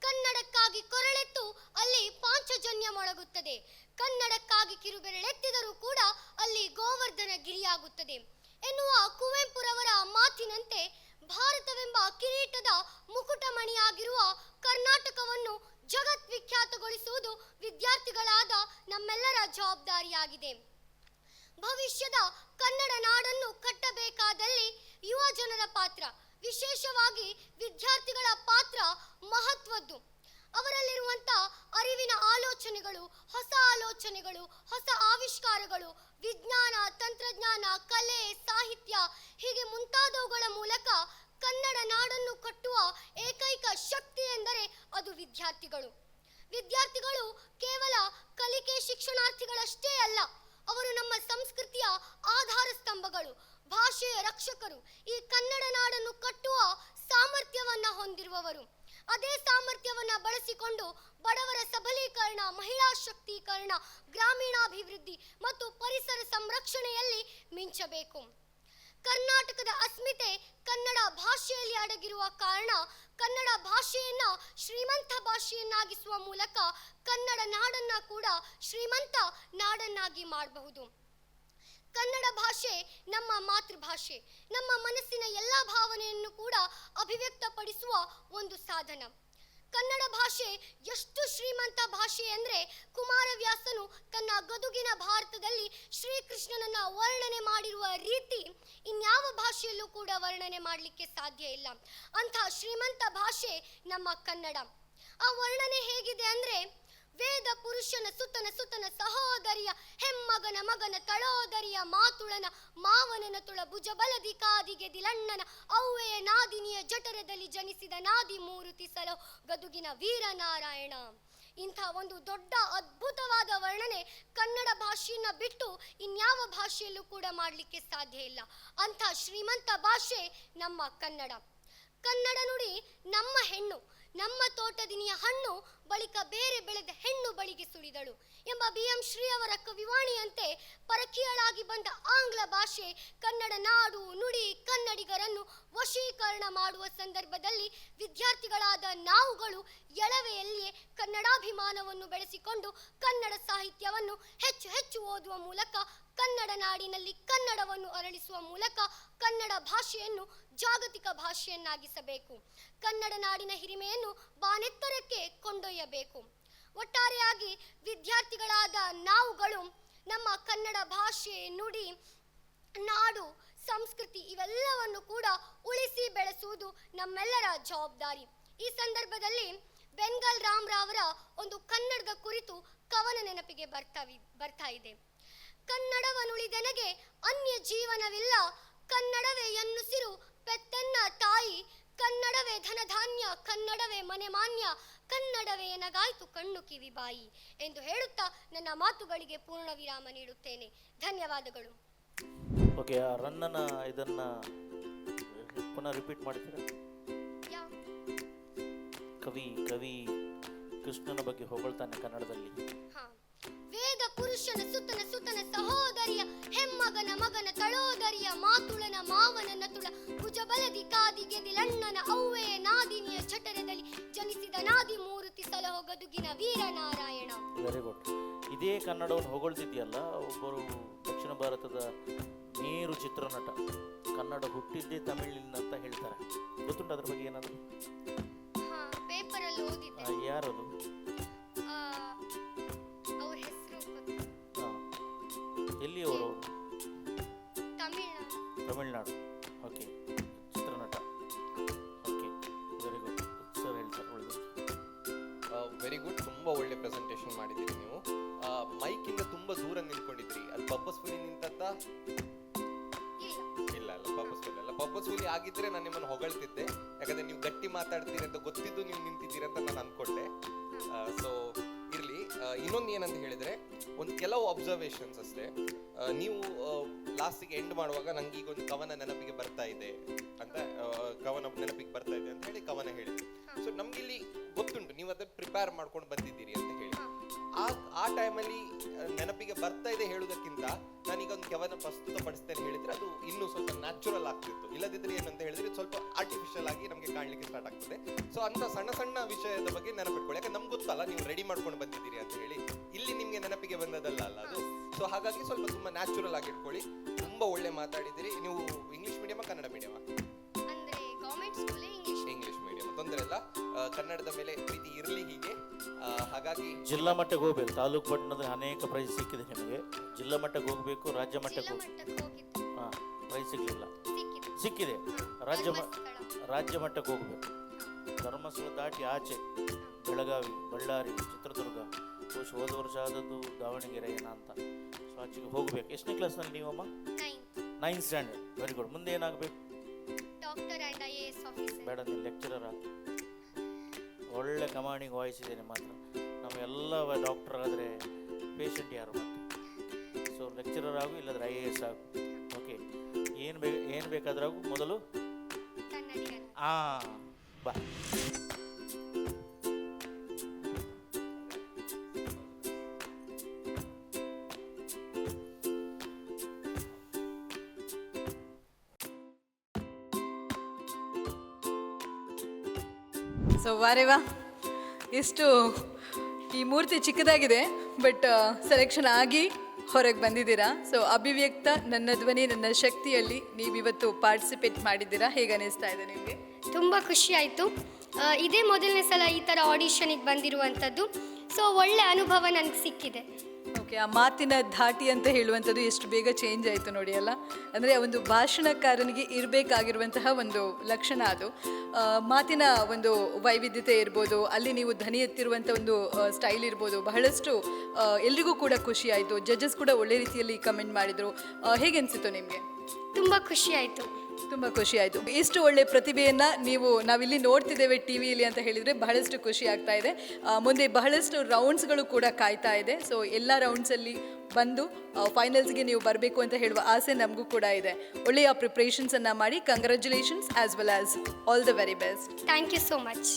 ಕನ್ನಡಕ್ಕಾಗಿ ಕೊರಳೆತ್ತು, ಅಲ್ಲಿ ಪಾಂಚಜನ್ಯ ಮೊಳಗುತ್ತದೆ. ಕನ್ನಡಕ್ಕಾಗಿ ಕಿರುಬೆರಳೆತ್ತಿದರೂ ಕೂಡ ಅಲ್ಲಿ ಗೋವರ್ಧನ ಗಿರಿಯಾಗುತ್ತದೆ. ಎನ್ನುವ ಕುವೆಂಪುರವರ ಮಾತಿನಂತೆ ಭಾರತವೆಂಬ ಕಿರೀಟದ ಮುಕುಟಮಣಿಯಾಗಿರುವ ಕರ್ನಾಟಕವನ್ನು ಜಗದ್ವಿಖ್ಯಾತಗೊಳಿಸುವುದು ವಿದ್ಯಾರ್ಥಿಗಳಾದ ನಮ್ಮೆಲ್ಲರ ಜವಾಬ್ದಾರಿಯಾಗಿದೆ. ಭವಿಷ್ಯದ ಕನ್ನಡ ನಾಡನ್ನು ಕಟ್ಟಬೇಕಾದಲ್ಲಿ ಯುವ ಜನರ ಪಾತ್ರ, ವಿಶೇಷವಾಗಿ ವಿದ್ಯಾರ್ಥಿಗಳ ಪಾತ್ರ ಮಹತ್ವದ್ದು. ಅವರಲ್ಲಿರುವಂತ ಅರಿವಿನ ಆಲೋಚನೆಗಳು, ಹೊಸ ಆಲೋಚನೆಗಳು, ಹೊಸ ಆವಿಷ್ಕಾರಗಳು, ವಿಜ್ಞಾನ, ತಂತ್ರಜ್ಞಾನ, ಕಲೆ, ಸಾಹಿತ್ಯ ಹೀಗೆ ಮುಂತಾದವುಗಳ ಮೂಲಕ ಕನ್ನಡ ನಾಡನ್ನು ಕಟ್ಟುವ ಏಕೈಕ ಶಕ್ತಿ ಎಂದರೆ ಅದು ವಿದ್ಯಾರ್ಥಿಗಳು. ವಿದ್ಯಾರ್ಥಿಗಳು ಕೇವಲ ಕಲಿಕೆ ಶಿಕ್ಷಣಾರ್ಥಿಗಳಷ್ಟೇ ಅಲ್ಲ, ಅವರು ನಮ್ಮ ಸಂಸ್ಕೃತಿಯ ಆಧಾರ ಸ್ತಂಭಗಳು ಭಾಷೆಯ ರಕ್ಷಕರು. ಈ ಕನ್ನಡ ಅದೇ ಸಾಮರ್ಥ್ಯವನ್ನು ಬಳಸಿಕೊಂಡು ಬಡವರ ಸಬಲೀಕರಣ, ಮಹಿಳಾ ಶಕ್ತೀಕರಣ, ಗ್ರಾಮೀಣಾಭಿವೃದ್ಧಿ ಮತ್ತು ಪರಿಸರ ಸಂರಕ್ಷಣೆಯಲ್ಲಿ ಮಿಂಚಬೇಕು. ಕರ್ನಾಟಕದ ಅಸ್ಮಿತೆ ಕನ್ನಡ ಭಾಷೆಯಲ್ಲಿ ಅಡಗಿರುವ ಕಾರಣ ಕನ್ನಡ ಭಾಷೆಯನ್ನ ಶ್ರೀಮಂತ ಭಾಷೆಯನ್ನಾಗಿಸುವ ಮೂಲಕ ಕನ್ನಡ ನಾಡನ್ನ ಕೂಡ ಶ್ರೀಮಂತ ನಾಡನ್ನಾಗಿ ಮಾಡಬಹುದು. ಕನ್ನಡ ಭಾಷೆ ನಮ್ಮ ಮಾತೃಭಾಷೆ. ನಮ್ಮ ಮನಸ್ಸಿನ ಎಲ್ಲ ಭಾವನೆಯನ್ನು ಕೂಡ ಅಭಿವ್ಯಕ್ತಪಡಿಸುವ ಒಂದು ಸಾಧನ. ಕನ್ನಡ ಭಾಷೆ ಎಷ್ಟು ಶ್ರೀಮಂತ ಭಾಷೆ ಅಂದರೆ ಕುಮಾರವ್ಯಾಸನು ತನ್ನ ಗದುಗಿನ ಭಾರತದಲ್ಲಿ ಶ್ರೀಕೃಷ್ಣನನ್ನ ವರ್ಣನೆ ಮಾಡಿರುವ ರೀತಿ ಇನ್ಯಾವ ಭಾಷೆಯಲ್ಲೂ ಕೂಡ ವರ್ಣನೆ ಮಾಡಲಿಕ್ಕೆ ಸಾಧ್ಯ ಇಲ್ಲ. ಅಂಥ ಶ್ರೀಮಂತ ಭಾಷೆ ನಮ್ಮ ಕನ್ನಡ. ಆ ವರ್ಣನೆ ಹೇಗಿದೆ ಅಂದರೆ ವೇದ ಪುರುಷನ ಸುತನ ಸುತನ ಸಹೋದರಿಯ ಹೆಮ್ಮಗನ ಮಗನ ತಳೋದರಿಯ ಮಾತುಳನ ಮಾವನನ ತುಳ ಭುಜಬಲದಿ ಕಾದಿಗೆ ದಿಲಣ್ಣನ ಅವ್ವೆಯ ನಾದಿನಿಯ ಜಠರದಲ್ಲಿ ಜನಿಸಿದ ನಾದಿ ಮೂರುತಿ ಸಲೋ ಗದುಗಿನ ವೀರನಾರಾಯಣ. ಇಂಥ ಒಂದು ದೊಡ್ಡ ಅದ್ಭುತವಾದ ವರ್ಣನೆ ಕನ್ನಡ ಭಾಷೆಯನ್ನ ಬಿಟ್ಟು ಇನ್ಯಾವ ಭಾಷೆಯಲ್ಲೂ ಕೂಡ ಮಾಡಲಿಕ್ಕೆ ಸಾಧ್ಯ ಇಲ್ಲ. ಅಂಥ ಶ್ರೀಮಂತ ಭಾಷೆ ನಮ್ಮ ಕನ್ನಡ. ಕನ್ನಡ ನುಡಿ ನಮ್ಮ ಹೆಣ್ಣು ನಮ್ಮ ತೋಟದಿನಿಯ ಹಣ್ಣು ಬಳಿಕ ಬೇರೆ ಬೆಳೆದ ಹೆಣ್ಣು ಬಳಿಗೆ ಸುಳಿದಳು ಎಂಬ ಬಿ ಎಂ ಶ್ರೀ ಅವರ ಕವಿವಾಣಿಯಂತೆ ಪರಕೀಯಳಾಗಿ ಬಂದ ಆಂಗ್ಲ ಭಾಷೆ, ಕನ್ನಡ ನಾಡು, ನುಡಿ, ಕನ್ನಡಿಗರನ್ನು ವಶೀಕರಣ ಮಾಡುವ ಸಂದರ್ಭದಲ್ಲಿ ವಿದ್ಯಾರ್ಥಿಗಳಾದ ನಾವುಗಳು ಎಳವೆಯಲ್ಲಿಯೇ ಕನ್ನಡಾಭಿಮಾನವನ್ನು ಬೆಳೆಸಿಕೊಂಡು ಕನ್ನಡ ಸಾಹಿತ್ಯವನ್ನು ಹೆಚ್ಚು ಹೆಚ್ಚು ಓದುವ ಮೂಲಕ ಕನ್ನಡ ನಾಡಿನಲ್ಲಿ ಕನ್ನಡವನ್ನು ಅರಳಿಸುವ ಮೂಲಕ ಕನ್ನಡ ಭಾಷೆಯನ್ನು ಜಾಗತಿಕ ಭಾಷೆಯನ್ನಾಗಿಸಬೇಕು. ಕನ್ನಡ ನಾಡಿನ ಹಿರಿಮೆಯನ್ನು ಬಾನೆತ್ತರಕ್ಕೆ ಕೊಂಡೊಯ್ಯಬೇಕು. ಒಟ್ಟಾರೆಯಾಗಿ ವಿದ್ಯಾರ್ಥಿಗಳಾದ ನಾವುಗಳು ನಮ್ಮ ಕನ್ನಡ ಭಾಷೆ, ನುಡಿ, ನಾಡು, ಸಂಸ್ಕೃತಿ ಇವೆಲ್ಲವನ್ನು ಕೂಡ ಉಳಿಸಿ ಬೆಳೆಸುವುದು ನಮ್ಮೆಲ್ಲರ ಜವಾಬ್ದಾರಿ. ಈ ಸಂದರ್ಭದಲ್ಲಿ ಬೆಂಗಲ್ ರಾಮ್ರಾವರ ಒಂದು ಕನ್ನಡದ ಕುರಿತು ಕವನ ನೆನಪಿಗೆ ಬರ್ತಾವಿ, ಬರ್ತಾ ಇದೆ. ಕನ್ನಡವನುಳಿದೆನಗೆ ಅನ್ಯ ಜೀವನವಿಲ್ಲ. ಕನ್ನಡವೇ ಎನ್ನುಸಿರು ಪೆತ್ತನ್ನ ತಾಯಿ. ಕನ್ನಡವೇ ಧನಧಾನ್ಯ ಕನ್ನಡವೇ ಮನೆ ಮಾನ್ಯ ಕನ್ನಡವೇ ಎನಗಾಯ್ತು ಕಣ್ಣು ಕಿವಿ ಬಾಯಿ ಎಂದು ಹೇಳುತ್ತಾ ನನ್ನ ಮಾತುಗಳಿಗೆ ಪೂರ್ಣ ವಿರಾಮ ನೀಡುತ್ತೇನೆ. ಧನ್ಯವಾದಗಳು. ಓಕೆ ಆ ರನ್ನನ ಇದನ್ನ ಪುನಃ ರಿಪೀಟ್ ಮಾಡ್ತೀರಾ ಕವಿ ಕವಿ ಕೃಷ್ಣನ ಬಗ್ಗೆ ಹೊಗಳ್ತಾನೆ ಕನ್ನಡದಲ್ಲಿ. ಹಾ. ವೇದ ಪುರುಷನ ಸುತ್ತನ ಹೆಮ್ಮಗನ ಮಗನ ತಳೋದರಿಯ ಮಾತುಳನ ಮಾವನನ ತುಳ. ಭುಜಬಲದಿ ಕಾದಿಗೆ ದಿಲಣ್ಣನ ಅವ್ವೆಯ ನಾದಿನಿಯ ಜಠರದಲ್ಲಿ ಜನಿಸಿದ ನಾದಿ ಮೂರುತಿ ಸಲಹೋ ಗದುಗಿನ ವೀರನಾರಾಯಣ. ವೆರಿ ಗುಡ್ ಇದೇ ಕನ್ನಡವನ್ನು ಹೊಗಳ್ತಿದ್ಯಲ್ಲ ಒಬ್ಬರು ದಕ್ಷಿಣ ಭಾರತದ ಮೇರು ಚಿತ್ರನಟ. ಕನ್ನಡ ಹುಟ್ಟಿದ್ದೇ ತಮಿಳಿನಂತ ಹೇಳ್ತಾರೆ. ಗೊತ್ತುಂಟು ಅದ್ರ ಬಗ್ಗೆ ಏನಾದ್ರು? ಹಾ ಪೇಪರಲ್ಲಿ ಓದಿದ್ದೆ. ಯಾರದು? ಒಳ್ಳೆ ಪ್ರೆಸೆಂಟೇಷನ್ ಮಾಡಿದ್ದೀರಿ ನೀವು. ಮೈಕಿಂದ ತುಂಬಾ ದೂರ ನಿಂತ್ಕೊಂಡಿದ್ರಿ. ಅದು ಪರ್ಪಸ್ಫುಲಿ ನಿಂತತ್ತ ಇಲ್ಲ. ಅಲ್ಲ ಪರ್ಪಸ್ಫುಲ್ ಅಲ್ಲ. ಪರ್ಪಸ್ಫುಲಿ ಆಗಿದ್ರೆ ನಾನು ನಿಮ್ಮನ್ನು ಹೊಗಳ್ತಿದ್ದೆ. ಯಾಕಂದ್ರೆ ನೀವು ಗಟ್ಟಿ ಮಾತಾಡ್ತೀರಿ ಅಂತ ಗೊತ್ತಿದ್ದು ನೀವು ನಿಂತಿದ್ದೀರಿ ಅಂತ ನಾನು ಅನ್ಕೊಂಡೆ. ಸೊ ಇರಲಿ. ಇನ್ನೊಂದು ಏನಂತ ಹೇಳಿದ್ರೆ ಒಂದು ಕೆಲವು ಅಬ್ಸರ್ವೇಷನ್ಸ್ ಅಷ್ಟೇ. ನೀವು ಲಾಸ್ಟಿಗೆ ಎಂಡ್ ಮಾಡುವಾಗ ನಂಗೆ ಈಗ ಒಂದು ಕವನ ನೆನಪಿಗೆ ಬರ್ತಾ ಇದೆ ಅಂತ ಕವನ ನೆನಪಿಗೆ ಬರ್ತಾ ಇದೆ ಅಂತ ಹೇಳಿ ಕವನ ಹೇಳಿದ್ರಿ. ಸೊ ನಮ್ಗೆ ಇಲ್ಲಿ ಗೊತ್ತುಂಟು ನೀವು ಅದನ್ನ ಪ್ರಿಪೇರ್ ಮಾಡ್ಕೊಂಡು ಬಂದಿದ್ದೀರಿ ಅಂತ ಹೇಳಿ. ಆ ಆ ಟೈಮಲ್ಲಿ ನೆನಪಿಗೆ ಬರ್ತಾ ಇದೆ ಹೇಳುವುದಕ್ಕಿಂತ ನಾನೀಗ ಒಂದು ಕೆವನ ಪ್ರಸ್ತುತ ಪಡಿಸ್ತೇನೆ ಹೇಳಿದ್ರೆ ಅದು ಇನ್ನೂ ಸ್ವಲ್ಪ ನ್ಯಾಚುರಲ್ ಆಗ್ತಿತ್ತು. ಇಲ್ಲದಿದ್ರೆ ಏನಂತ ಹೇಳಿದ್ರೆ ಸ್ವಲ್ಪ ಆರ್ಟಿಫಿಷಿಯಲ್ ಆಗಿ ನಮಗೆ ಕಾಣಲಿಕ್ಕೆ ಸ್ಟಾರ್ಟ್ ಆಗ್ತದೆ. ಸೊ ಅಂತ ಸಣ್ಣ ಸಣ್ಣ ವಿಷಯದ ಬಗ್ಗೆ ನೆನಪಿಟ್ಕೊಳ್ಳಿ. ಯಾಕೆ ನಮ್ಗೆ ಗೊತ್ತಲ್ಲ, ನೀವು ರೆಡಿ ಮಾಡ್ಕೊಂಡು ಬಂದಿದ್ದೀರಿ ಅಂತ ಹೇಳಿ. ಇಲ್ಲಿ ನಿಮಗೆ ನೆನಪಿಗೆ ಬಂದದಲ್ಲ ಅಲ್ಲ ಅದು. ಸೊ ಹಾಗಾಗಿ ಸ್ವಲ್ಪ ತುಂಬಾ ನ್ಯಾಚುರಲ್ ಆಗಿ ಇಟ್ಕೊಳ್ಳಿ ತುಂಬಾ ಒಳ್ಳೆ ಮಾತಾಡಿದಿರಿ ನೀವು ಇಂಗ್ಲಿಷ್ ಕನ್ನಡದ ಮೇಲೆ ಪ್ರೀತಿ ಇರಲಿ ಹೀಗೆ. ಹಾಗಾಗಿ ಜಿಲ್ಲಾ ಮಟ್ಟಕ್ಕೆ ಹೋಗ್ಬೇಕು. ತಾಲೂಕು ಪಟ್ಟಣದ ಅನೇಕ ಪ್ರೈಸ್ ಸಿಕ್ಕಿದೆ ನಿಮಗೆ. ಜಿಲ್ಲಾ ಮಟ್ಟಕ್ಕೆ ಹೋಗಬೇಕು ರಾಜ್ಯ ಮಟ್ಟಕ್ಕೆ ಹೋಗ್ಬೇಕು. ಹೋಗಿ ಹಾಂ ಪ್ರೈಸ್ ಸಿಗಲಿಲ್ಲ. ಸಿಕ್ಕಿದೆ. ಸಿಕ್ಕಿದೆ. ರಾಜ್ಯ ಮ ರಾಜ್ಯ ಮಟ್ಟಕ್ಕೆ ಹೋಗ್ಬೇಕು. ಧರ್ಮಸ್ಥಳ ದಾಟಿ ಆಚೆ ಬೆಳಗಾವಿ ಬಳ್ಳಾರಿ ಚಿತ್ರದುರ್ಗ. ಬಹುಶಃ ಹೋದ ವರ್ಷ ಆದದ್ದು ದಾವಣಗೆರೆ ಏನ ಅಂತ. ಸೊ ಆಚೆಗೆ ಹೋಗ್ಬೇಕು. ಎಷ್ಟನೇ ಕ್ಲಾಸ್ನಲ್ಲಿ ನೀವಮ್ಮ ninth ninth standard very good ಮುಂದೆ ಏನಾಗಬೇಕು? ಬೇಡ ನೀವು ಲೆಕ್ಚರರ್ ಆಗ. ಒಳ್ಳೆ ಕಮಾಂಡಿಂಗ್ ವಾಯ್ಸ್ ಇದೆ ನಿಮ್ಮ ಹತ್ರ ನಮಗೆಲ್ಲ ಡಾಕ್ಟರ್ ಆದರೆ ಪೇಷಂಟ್ ಯಾರು ಮತ್ತೆ ಸೊ ಲೆಕ್ಚರರ್ ಆಗು ಇಲ್ಲದ್ರೆ ಐ ಎ ಎಸ್ ಆಗು. ಓಕೆ ಏನು ಬೇ ಏನು ಬೇಕಾದ್ರಾಗು ಮೊದಲು ಹಾಂ ಬಾ. ಸೊ ವಾರೇವಾ ಇಷ್ಟು ಈ ಮೂರ್ತಿ ಚಿಕ್ಕದಾಗಿದೆ ಬಟ್ ಸೆಲೆಕ್ಷನ್ ಆಗಿ ಹೊರಗೆ ಬಂದಿದ್ದೀರಾ? ಸೊ ಅಭಿವ್ಯಕ್ತ, ನನ್ನ ಧ್ವನಿ, ನನ್ನ ಶಕ್ತಿಯಲ್ಲಿ ನೀವಿವತ್ತು ಪಾರ್ಟಿಸಿಪೇಟ್ ಮಾಡಿದ್ದೀರಾ? ಹೇಗೆ ಅನಿಸ್ತಾ ಇದೆ ನಿಮಗೆ? ತುಂಬ ಖುಷಿ ಆಯಿತು. ಇದೇ ಮೊದಲನೇ ಸಲ ಈ ಥರ ಆಡಿಷನಿಗೆ ಬಂದಿರುವಂಥದ್ದು ಸೊ ಒಳ್ಳೆ ಅನುಭವ ನನಗೆ ಸಿಕ್ಕಿದೆ. ಓಕೆ ಆ ಮಾತಿನ ಧಾಟಿ ಅಂತ ಹೇಳುವಂಥದ್ದು ಎಷ್ಟು ಬೇಗ ಚೇಂಜ್ ಆಯಿತು ನೋಡಿ ಅಲ್ಲ? ಅಂದರೆ ಒಂದು ಭಾಷಣಕಾರನಿಗೆ ಇರಬೇಕಾಗಿರುವಂತಹ ಒಂದು ಲಕ್ಷಣ ಅದು. ಆ, ಮಾತಿನ ಒಂದು ವೈವಿಧ್ಯತೆ ಇರ್ಬೋದು ಅಲ್ಲಿ ನೀವು ಧ್ವನಿ ಎತ್ತಿರುವಂಥ ಒಂದು ಸ್ಟೈಲ್ ಇರ್ಬೋದು ಬಹಳಷ್ಟು ಆ, ಎಲ್ರಿಗೂ ಕೂಡ ಖುಷಿ ಆಯಿತು. ಜಡ್ಜಸ್ ಕೂಡ ಒಳ್ಳೆ ರೀತಿಯಲ್ಲಿ ಕಮೆಂಟ್ ಮಾಡಿದರು. ಹೇಗೆ ಅನಿಸಿತು ನಿಮಗೆ? ತುಂಬ ಖುಷಿ ಆಯಿತು. ತುಂಬ ಖುಷಿ ಆಯಿತು ಇಷ್ಟು ಒಳ್ಳೆ ಪ್ರತಿಭೆಯನ್ನು ನೀವು ನಾವಿಲ್ಲಿ ನೋಡ್ತಿದ್ದೇವೆ ಟಿವಿಯಲ್ಲಿ ಅಂತ ಹೇಳಿದರೆ ಬಹಳಷ್ಟು ಖುಷಿ ಆಗ್ತಾ ಇದೆ. ಮುಂದೆ ಬಹಳಷ್ಟು ರೌಂಡ್ಸ್ಗಳು ಕೂಡ ಕಾಯ್ತಾ ಇದೆ. ಸೊ ಎಲ್ಲ ರೌಂಡ್ಸಲ್ಲಿ ಬಂದು ಫೈನಲ್ಸ್ಗೆ ನೀವು ಬರಬೇಕು ಅಂತ ಹೇಳುವ ಆಸೆ ನಮಗೂ ಕೂಡ ಇದೆ. ಒಳ್ಳೆಯ ಪ್ರಿಪ್ರೇಷನ್ಸನ್ನು ಮಾಡಿ congratulations as well as all the very best thank you so much